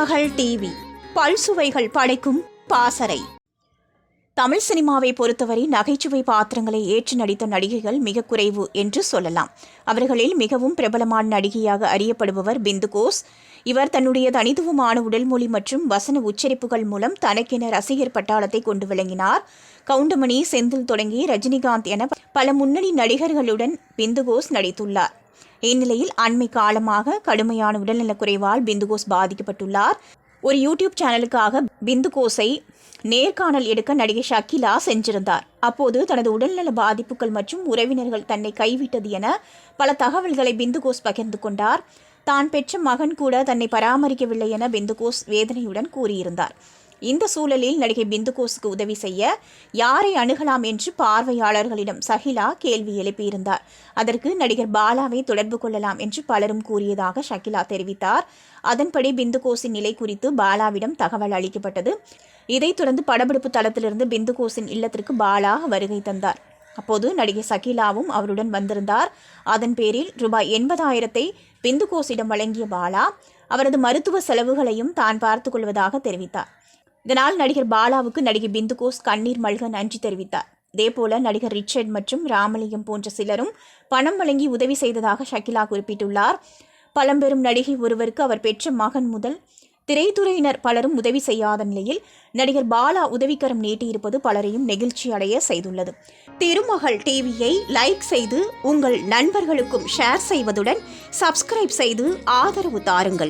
மகள் டிவி. பல்சுவைகள் படைக்கும் பாசறை. தமிழ் சினிமாவை பொறுத்தவரை நகைச்சுவை பாத்திரங்களை ஏற்று நடித்த நடிகைகள் மிக குறைவு என்று சொல்லலாம். அவர்களில் மிகவும் பிரபலமான நடிகையாக அறியப்படுபவர் பிந்து கோஸ். இவர் தன்னுடைய தனித்துவமான உடல்மொழி மற்றும் வசன உச்சரிப்புகள் மூலம் தனக்கென ரசிகர் பட்டாளத்தை கொண்டு விளங்கினார். கவுண்டமணி செந்தில் தொடங்கி ரஜினிகாந்த் என பல முன்னணி நடிகர்களுடன் பிந்து கோஸ் நடித்துள்ளார். இந்நிலையில் அண்மை காலமாக கடுமையான உடல்நலக் குறைவால் பிந்துகோஸ் பாதிக்கப்பட்டுள்ளார். ஒரு யூடியூப் சேனலுக்காக பிந்துகோஸை நேர்காணல் எடுக்க நடிகை ஷக்கிலா சென்றிருந்தார். அப்போது தனது உடல்நல பாதிப்புகள் மற்றும் உறவினர்கள் தன்னை கைவிட்டது என பல தகவல்களை பிந்துகோஸ் பகிர்ந்து கொண்டார். தான் பெற்ற மகன் கூட தன்னை பராமரிக்கவில்லை என பிந்துகோஸ் வேதனையுடன் கூறியிருந்தார். இந்த சூழலில் நடிகை பிந்துகோஸுக்கு உதவி செய்ய யாரை அணுகலாம் என்று பார்வையாளர்களிடம் சஹிலா கேள்வி எழுப்பியிருந்தார். அதற்கு நடிகர் பாலாவை தொடர்பு கொள்ளலாம் என்று பலரும் கூறியதாக ஷகிலா தெரிவித்தார். அதன்படி பிந்துகோஸின் நிலை குறித்து பாலாவிடம் தகவல் அளிக்கப்பட்டது. இதைத் தொடர்ந்து படப்பிடிப்பு தளத்திலிருந்து பிந்துகோஸின் இல்லத்திற்கு பாலா வருகை தந்தார். அப்போது நடிகை சகிலாவும் அவருடன் வந்திருந்தார். அதன் பேரில் ரூபாய் எண்பதாயிரத்தை பிந்துகோஸிடம் வழங்கிய பாலா அவரது மருத்துவ செலவுகளையும் தான் பார்த்துக் கொள்வதாக தெரிவித்தார். இதனால் நடிகர் பாலாவுக்கு நடிகை பிந்துகோஸ் கண்ணீர் மல்க நன்றி தெரிவித்தார். இதேபோல நடிகர் ரிச்சர்ட் மற்றும் ராமலிங்கம் போன்ற சிலரும் பணம் வழங்கி உதவி செய்ததாக ஷகிலா குறிப்பிட்டுள்ளார். பழம்பெரும் நடிகை ஒருவருக்கு அவர் பெற்ற மகன் முதல் திரைத்துறையினர் பலரும் உதவி செய்யாத நிலையில் நடிகர் பாலா உதவிக்கரம் நீட்டியிருப்பது பலரையும் நெகிழ்ச்சி அடைய செய்துள்ளது. திருமகள் டிவியை லைக் செய்து உங்கள் நண்பர்களுக்கும் ஷேர் செய்வதுடன் சப்ஸ்கிரைப் செய்து ஆதரவு தாருங்கள்.